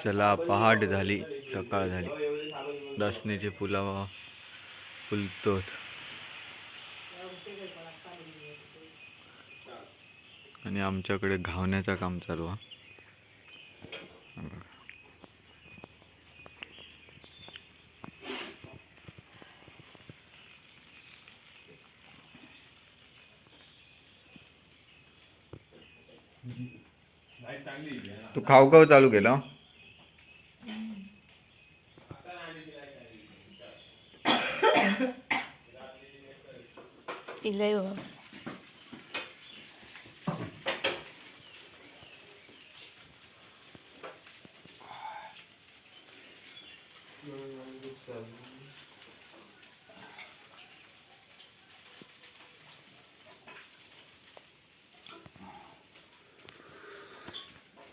चला पहाट झाली सकाळ झाली. दसणीचे फुला फुलतो आणि आमच्याकडे घावण्याचं काम चालू आहे हा. तू खाऊ खाऊ चालू केलं इलय हो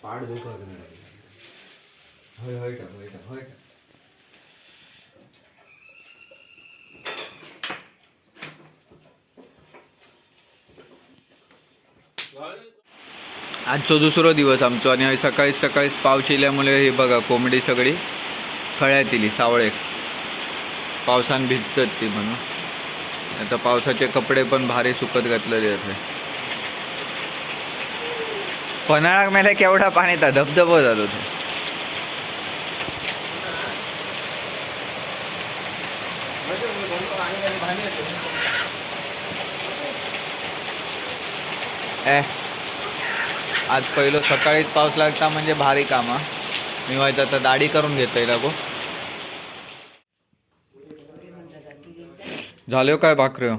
पाड धोका होय होय का होय का होय का आजचो दुसरो दिवस आमचो आणि सकाळी सकाळीच पावस येल्यामुळे हे बघा कोंबडी सगळी खळ्यात येली सावळेक पावसान भिजतात ती म्हणून. आता पावसाचे कपडे पण भारी सुकत घातलेले आहेत. पन्हाळाक मेल्या केवढा पाणी था धबधबो जातो तो. ए आज पहिलं सकाळीच पाऊस लागता म्हणजे भारी काम निवायचं मी व्हायचं आता दाढी करून घेतोय लागो झाल्यो काय भाकऱ्यो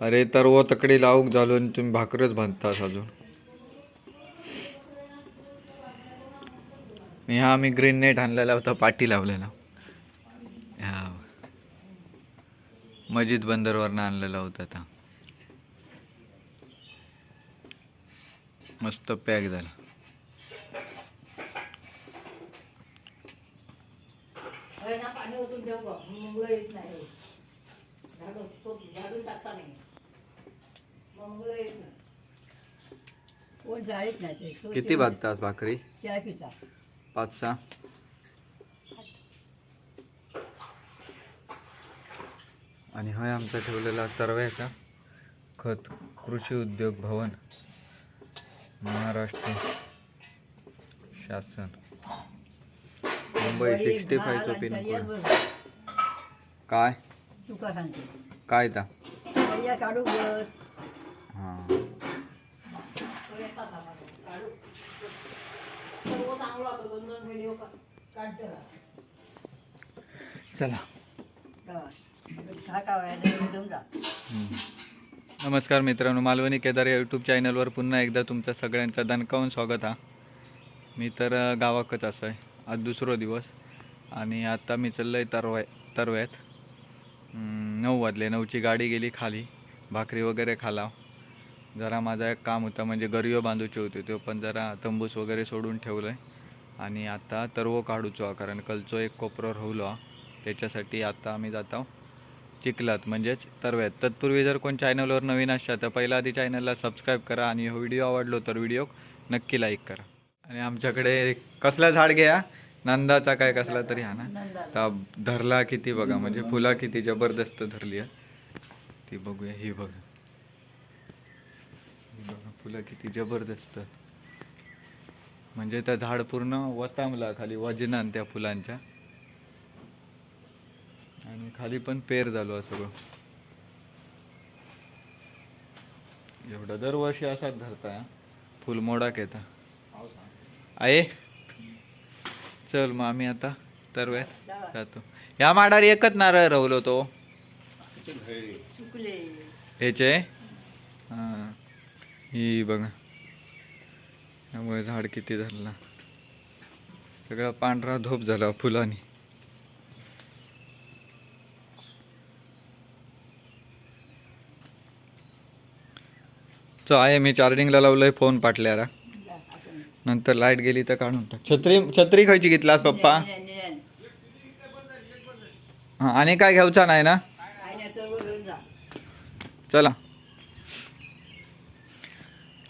अरे तर व तकडी लावूक झालो आणि तुम्ही भाकरच बांधतास अजून. मी हा आम्ही ग्रीन नेट आणलेला होता पाटी लावलेला. मस्जिद बंदरवरनं आणलेला होता आता. मस्त पॅक झाला. पाणी ओतून ठेव गं. मंगळ येत नाही झाडून तो झाडून टाकता नाही मंगळ येत नाही कोण जाळीत नाही ते तो किती भागतात भाकरी त्या किता पाच सहा आणि हा आमचा ठेवलेला तरव्याचा खत कृषी उद्योग भवन महाराष्ट्र शासन. मुंबई सिक्स्टी फायचं पिनकोड काय तुका सांगते काय? ता? पहिल्या काढू बस हां? चला? नमस्कार मित्रांनो मालवणी केदार या यूट्यूब चॅनलवर पुन्हा एकदा तुमचं सगळ्यांचं दणकावून स्वागत हा. मी तर गावाकच असं आहे. आज दुसरो दिवस आणि आता मी चाललं आहे तरवा तरव्यात नऊ वाजले नऊची गाडी गेली खाली भाकरी वगैरे खाला जरा माझा एक काम होता म्हणजे गरियो बांधूचे होते तो पण जरा तंबूस वगैरे सोडून ठेवलं आहे आणि आता तरवो काढूचो हा कारण कलचो एक कोपरो राहुलो त्याच्यासाठी आता आम्ही जात आहोत चिखलात म्हणजेच तरव्यात. तत्पूर्वी जर कोण चॅनलवर नवीन असाल तर पहिला आधी चॅनलला सबस्क्राईब करा आणि हो व्हिडिओ आवडलो तर व्हिडिओ नक्की लाईक करा. आणि आमच्याकडे कसला झाड घ्या? नंदाचा काय कसला तरी हा ना? आता धरला किती बघा म्हणजे फुला किती जबरदस्त धरली आहे. ती बघूया ही बघा. ही बघा फुलं किती जबरदस्त. म्हणजे त्या झाड पूर्ण वतामला खाली वजनान त्या फुलांच्या. आणि खाली पण पेर झालो आहे सगळं. एवढं दरवर्षी असाच धरता हा. फुल मोडाक येता आहे चल मग आम्ही आता तरव्यात जातो. या माडावर एकच नारळ रवलो तो. ह्याचे? हां. ही बघा. त्यामुळे झाड किती धरला. सगळा पांढरा धोप झाला फुलांनी. चो आहे मी चार्जिंगला लावलंय फोन पाटल्यारा नंतर लाइट गेली तर काढून टाक. छत्री छत्री खायची घेतलास पप्पा? हां हा आणि काय घ्यायचा नाही ना? चला.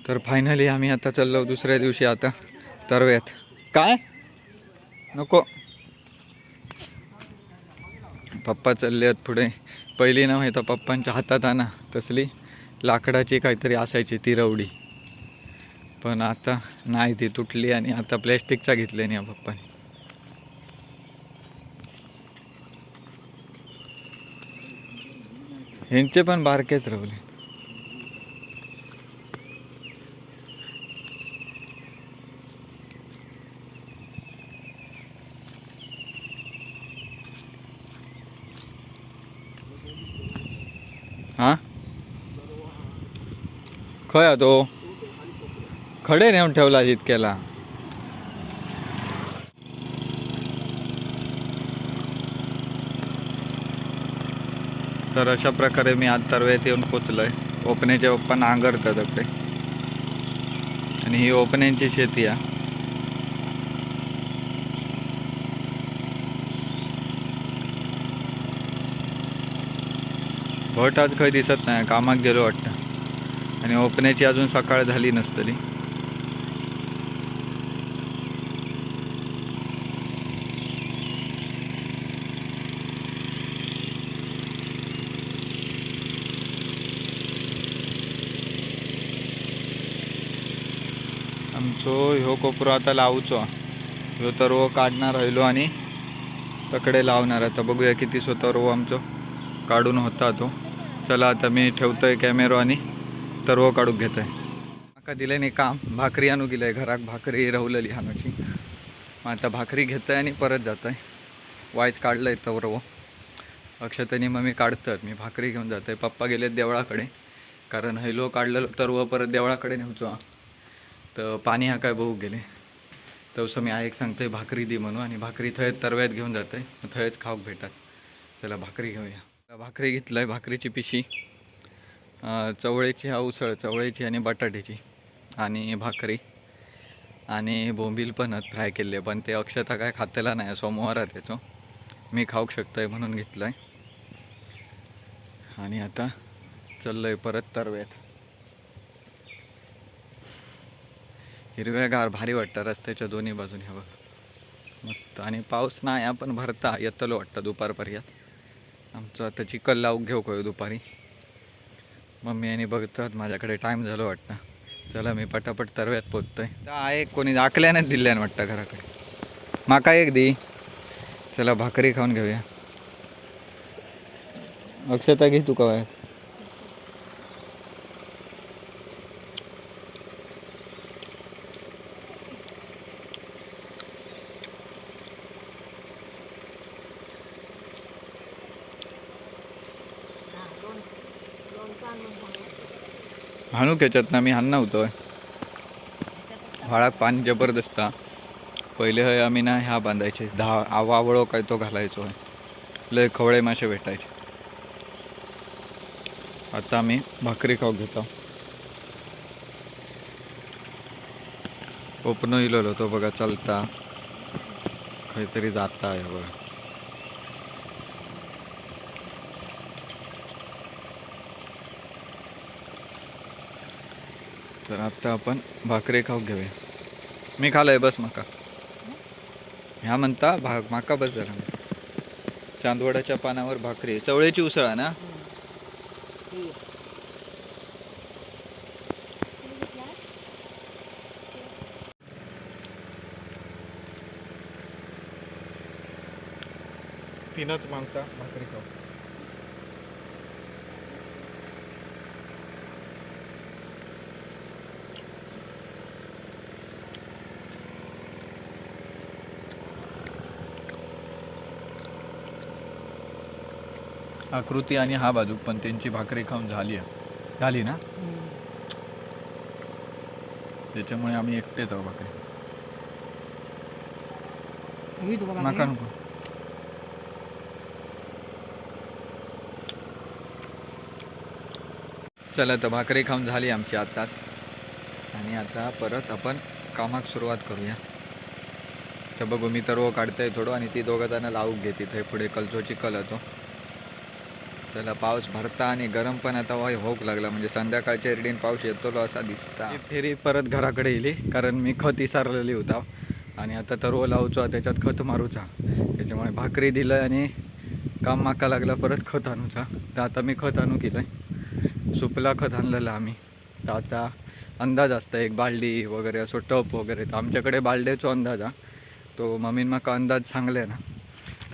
तर फायनली आम्ही आता चाललो दुसऱ्या दिवशी आता. तरव्यात. काय? नको. पप्पा चालले आहेत पुढे. पहिली ना तर पप्पांच्या हातात आणा तसली. लाकडाची काहीतरी असायची ती रवडी. पण आता नाही ती तुटली आणि आता प्लॅस्टिकचा घेतले नाही पप्पाने ह्यांचे पण बारकेच रवले. हां? खय हा तो? खडे नेऊन ठेवला जितक्याला तर अशा प्रकारे मी आज तरवेत येऊन पोचलोय. ओपण्याच्या पप्पा नांगरतात अकडे आणि ही ओपण्यांची शेती आहे. भट आज खंय दिसत नाही कामात गेलो वाटतं. आणि ओपण्याची अजून सकाळ झाली नसतली आमचो ह्यो कोपरो आता लावचो. ह्यो तरवो काढणार राहिलो आणि तकडे लावणार. आता बघूया किती स्वतः रो आमचो. काढून होता तो. चला आता मी ठेवतोय कॅमेरो आणि तरवो काढून घेतोय. माका दिले नाही काम भाकरी आणू गेलंय घरात भाकरी रवलेली हानूची मग आता भाकरी घेतोय आणि परत जातोय. वायच काढलंय तरवो अक्षताने मग मी काढतात मी भाकरी घेऊन जातोय. पप्पा गेलेत देवळाकडे. कारण हैलो काढलेलो तरव परत देवळाकडे नेऊचो. तर पाणी हा काय बघू गेले. तसं मी एक सांगतोय भाकरी दे म्हणून. आणि भाकरी थंयच तरव्यात घेऊन जाते मग थंयच खाऊक भेटतात. चला भाकरी घेऊया. भाकरी घेतलंय भाकरीची पिशी. चवळीची हा उसळ चवळीची आणि बटाट्याची आणि भाकरी आणि बोंबील पण फ्राय केले पण ते अक्षता काय खातेला नाही सोमवार त्याचो. मी खाऊक शकतोय म्हणून घेतलं आहे आणि आता चाललोय परत तरव्यात. हिरव्यागार भारी वाटतं रस्त्याच्या दोन्ही बाजूने. हवं मस्त. आणि पाऊस नाही आपण भरता येतलो वाटतं दुपारपर्यंत. आमचं आता चिकल लावूक घेऊ काय दुपारी. मम्मी आणि बघतात माझ्याकडे टाईम झालं वाटतं. चला मी पटापट तरव्यात पोचतोय. आहे कोणी दाखल्यानेच दिल्यान वाटतं घराकडे. माका एक दी. चला भाकरी खाऊन घेऊया. अक्षता घे तू कवायत. हाणू खेचत ना मी हाण नव्हतोय व्हाळाक पाणी जबरदस्त पहिले हय आम्ही ना ह्या बांधायचे दहा आवावळो काय तो घालायचो आहे लय खवळे मासे भेटायचे. आता आम्ही भाकरी खाऊ घेतो. ओपन इलेलो तो बघा चलता. काहीतरी जाता आहे बघा. तर आता आपण भाकरी खाऊ घेऊया. मी खालय बस माका. ह्या म्हणता भाग माका बस जरा. चांदवडाच्या पानावर भाकरी चवळीची उसळ आहे ना? तीनच माणसा भाकरी खाऊ. आकृती आणि हा बाजू पण त्यांची भाकरी खाऊन झाली आहे. झाली ना? त्याच्यामुळे आम्ही एकटेच आहोत भाकरी. नका नको. चला तर भाकरी खाऊन झाली आमची आताच आणि आता परत आपण कामाक सुरुवात करूया. तर बघू मी तर काढतोय थोडं आणि ती दोघं जणं लावूक घेते थंय पुढे कलचो चिकल होतो. चला पाऊस भरता आणि गरम पण आता होऊक लागला. म्हणजे संध्याकाळच्या रेडीन पाऊस येतो असा दिसता. फेरी परत घराकडे येली कारण मी खत इसारलेली होता. आणि आता तर लावचो त्याच्यात खत मारूचा. त्याच्यामुळे भाकरी दिलं आणि काम माका लागला परत खत आणूचा. तर आता मी खत आणू केलं सुपला खत आणलेलं आम्ही. तर आता अंदाज असता एक बालडी वगैरे असो टप वगैरे. तर आमच्याकडे बालडेचो अंदाज हा. तो मम्मीन म्हाका अंदाज सांगले ना.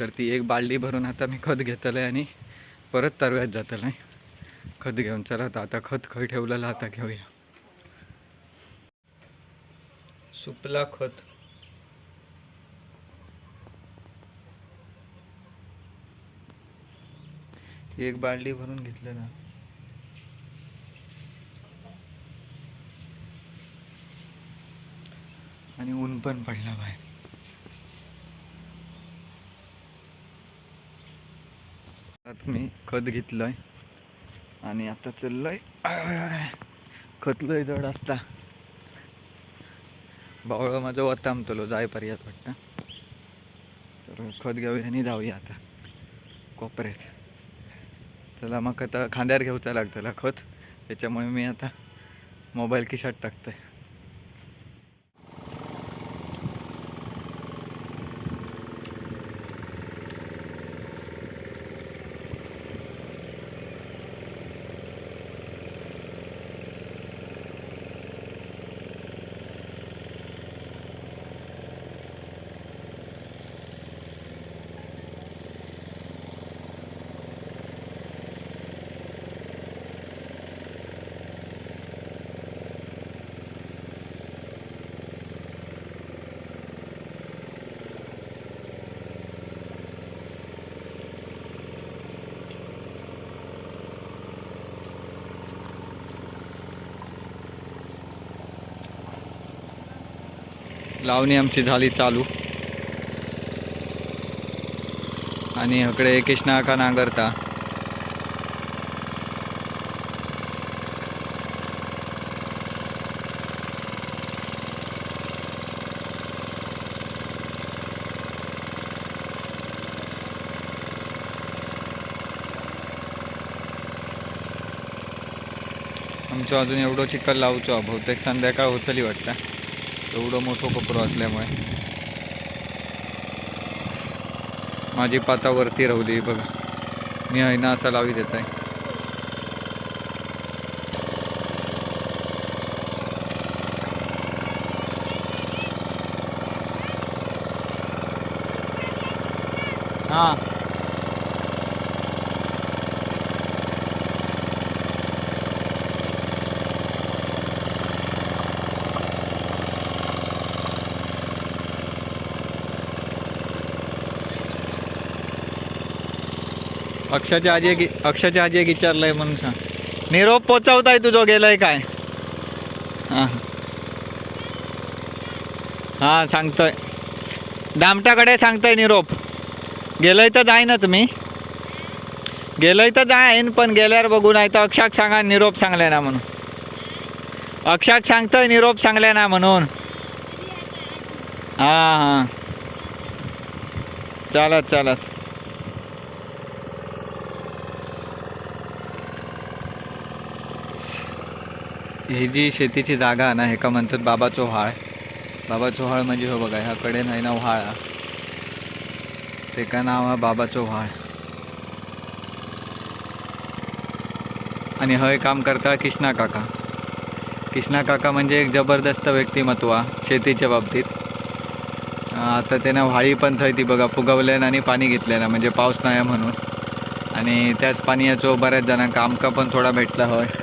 तर ती एक बालडी भरून आता मी खत घेतलं आहे आणि परत तरव्यात जातं नाही. खत घेऊन चला तर आता खत खय ठेवलेलं आता घेऊया. सुपला खत. एक बालडी भरून घेतलं ना. आणि ऊन पण पडला बाहेर. आता मी खत घेतलंय. आणि आता चाललंय खत लय जड असता. बावळा माझं वतामतलो जाय पर्यंत वाटतं. तर खत घेऊया आणि जाऊया आता. कोपऱ्यात. चला मग आता खांद्यावर घेऊचा लागतला खत. त्याच्यामुळे मी आता मोबाईल खिशात टाकतोय. लावणी आमची झाली चालू. आणि इकडे कृष्णाका नांगरता. आमचं अजून एवढं चिखल लावचो बहुतेक संध्याकाळ होतली वाटतं. एवढं मोठं कोपरं असल्यामुळे. माझी पाता वरती राहली बघा. मी आहे ना लावी देत आहे. हां. अक्षाच्या आजी एक अक्षाच्या आजी एक विचारलंय म्हणून सांग. निरोप पोचवताय तुझं गेलाय काय? हां. हां सांगतोय. दामटाकडे सांगतोय निरोप. गेलोय तर जाईनच मी. गेलोय तर जाईन पण गेल्यावर बघू नाही तर अक्षाक सांगा निरोप सांगले ना म्हणून. अक्षाक सांगतोय निरोप सांगले ना म्हणून. हां हां. चालत चालत. ही जी शेतीची जागा आहे ना हेका म्हणतात बाबा चोहाळ. बाबा चोहाळ म्हणजे हो बघा ह्याकडे नाही ना व्हाळ हा. तेका नाव आहे बाबा चोहाळ. आणि हय काम करता कृष्णा काका. कृष्णा काका म्हणजे एक जबरदस्त व्यक्तिमत्व शेतीच्या बाबतीत. आता त्यानं व्हाळी पण थंय ती बघा फुगवल्यान आणि पाणी घेतलेलं म्हणजे पाऊस नाही आहे म्हणून. आणि त्याच पाण्याचो बऱ्याच जणांना आमका पण थोडा भेटला हय.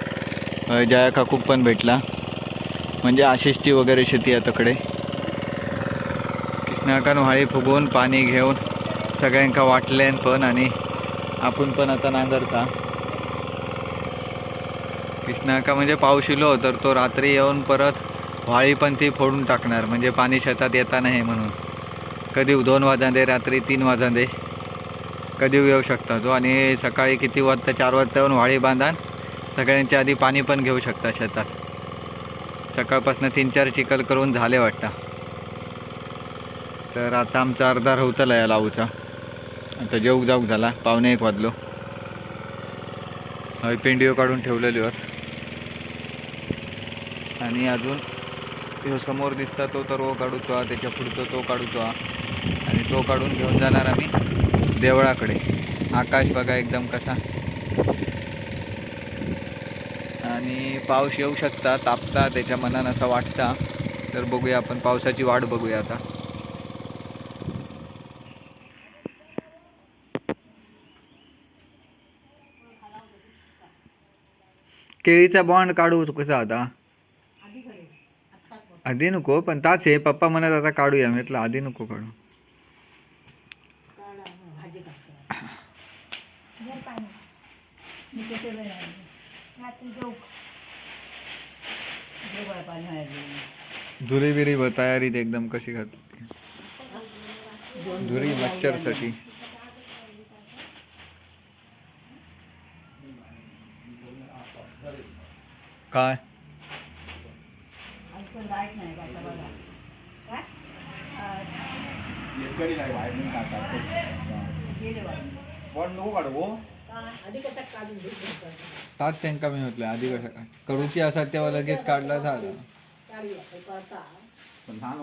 जया काकूक पण भेटला. म्हणजे आशिषची वगैरे शेती आहे तकडे. कृष्णाकान व्हाळी फुगवून पाणी घेऊन सगळ्यांका वाटलेन पण आणि आपण पण आता नांगरता. कृष्णाका म्हणजे पाऊस इलो तर तो रात्री येऊन परत व्हाळी पण ती फोडून टाकणार. म्हणजे पाणी शेतात येता नाही म्हणून. कधी दोन वाजांदे रात्री तीन वाजांदे. कधी येऊ शकता तो. आणि सकाळी किती वाजता? चार वाजता येऊन व्हाळी बांधान. सगळ्यांच्या आधी पाणी पण घेऊ शकता शेतात. सकाळपासून तीन चार चिखल करून झाले वाटतं. तर आता आमचा अर्धा रवतला या लावूचा. आता जेऊक जाऊक झाला. पावणे एक वाजलो. हय पेंडिओ काढून ठेवलेली आहेत आणि अजून तो समोर दिसता तो तर वो काढूचो हा त्याच्या पुढचा तो काढूचो. हा आणि तो काढून घेऊन जाणार आम्ही देवळाकडे. आकाश बघा एकदम कसा. आणि पाऊस येऊ शकता तापता त्याच्या मनानं असं वाटता. तर बघूया आपण पावसाची वाट बघूया आता. केळीचा बॉन्ड काढू कसा आता? आधी नको पण ताच आहे. पप्पा म्हणत आता काढूया. म्हटलं आधी नको काढा, हं, भाजी टाकतो मी कसं पाणी आहे धुरी बिरी तयारीत एकदम कशी घातली? धुरी मच्छरसाठी. काय? ताच त्यांका मी म्हटलं आधी कसं काय करूची असतात तेव्हा लगेच काढला झाला. काढूया तो करता पण लहान